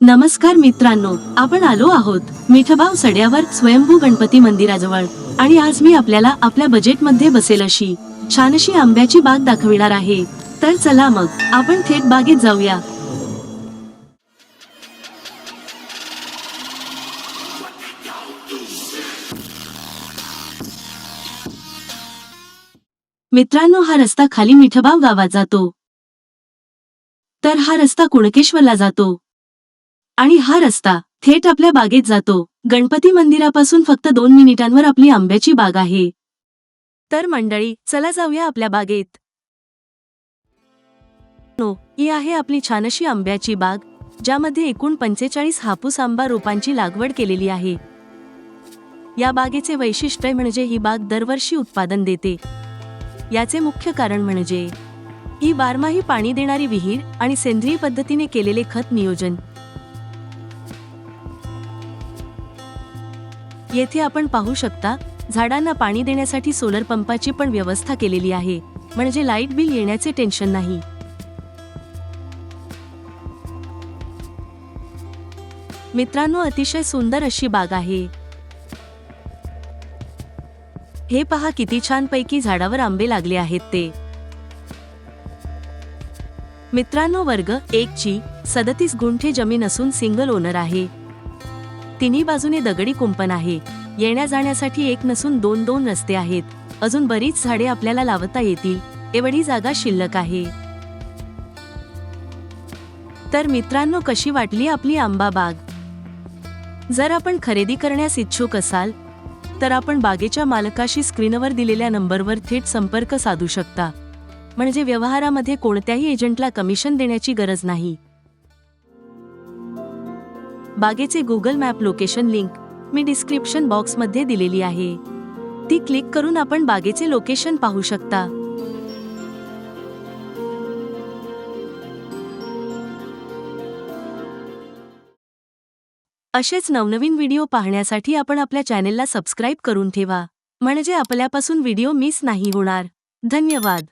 नमस्कार मित्रांनो आपण आलो आहोत मिठबाव सड्यावर स्वयंभू गणपती मंदिराजवळ. आणि आज मी आपल्याला आपल्या बजेटमध्ये बसेल अशी छानशी आंब्याची बाग दाखविणार आहे. तर चला मग आपण थेट बागेत जाऊया. मित्रांनो हा रस्ता खाली मिठबाव गावात जातो. तर हा रस्ता कुणकेश्वरला जातो. आणि हा रस्ता थेट आपल्या बागेत जातो. गणपती मंदिरापासून फक्त दोन मिनिटांवर आपली आंब्याची बाग आहे. तर मंडळी चला जाऊया आपल्या बागेत. नो ही आहे आपली छानशी आंब्याची बाग ज्यामध्ये एकूण पंचेचाळीस हापूस आंबा रोपांची लागवड केलेली आहे. या बागेचे वैशिष्ट्य म्हणजे ही बाग दरवर्षी उत्पादन देते. याचे मुख्य कारण म्हणजे ही बारमाही पाणी देणारी विहीर आणि सेंद्रिय पद्धतीने केलेले खत नियोजन. येथे आपण पाहू शकता झाडांना पाणी देण्यासाठी सोलर पंपाची पण व्यवस्था केलेली आहे म्हणजे लाइट बिल येण्याचे टेन्शन नाही. मित्रांनो अतिशय सुंदर अशी बाग आहे. हे पहा किती छान पैकी झाडावर आंबे लागले आहेत ते. मित्रांनो वर्ग एक ची सदतीस गुंठे जमीन असून सिंगल ओनर आहे. तिन्ही बाजूने दगडी कुंपण आहे. येण्या जाण्यासाठी एक नसून दोन दोन रस्ते आहेत. अजून बरीच झाडे आपल्याला लावता येतील. एवढी जागा शिल्लक आहे. तर मित्रांनो कशी वाटली आपली आंबा बाग? जर आपण खरेदी करण्यास इच्छुक असाल तर आपण बागेच्या मालकाशी स्क्रीनवर दिलेल्या नंबरवर थेट संपर्क साधू शकता. म्हणजे व्यवहारामध्ये कोणत्याही एजंटला कमिशन देण्याची गरज नाही. बागेचे गुगल मॅप लोकेशन लिंक मी डिस्क्रिप्शन बॉक्समध्ये दिलेली आहे. ती क्लिक करून आपण बागेचे लोकेशन पाहू शकता. असेच नवनवीन व्हिडिओ पाहण्यासाठी आपण आपल्या चॅनेलला सबस्क्राईब करून ठेवा. म्हणजे आपल्यापासून व्हिडिओ मिस नाही होणार. धन्यवाद.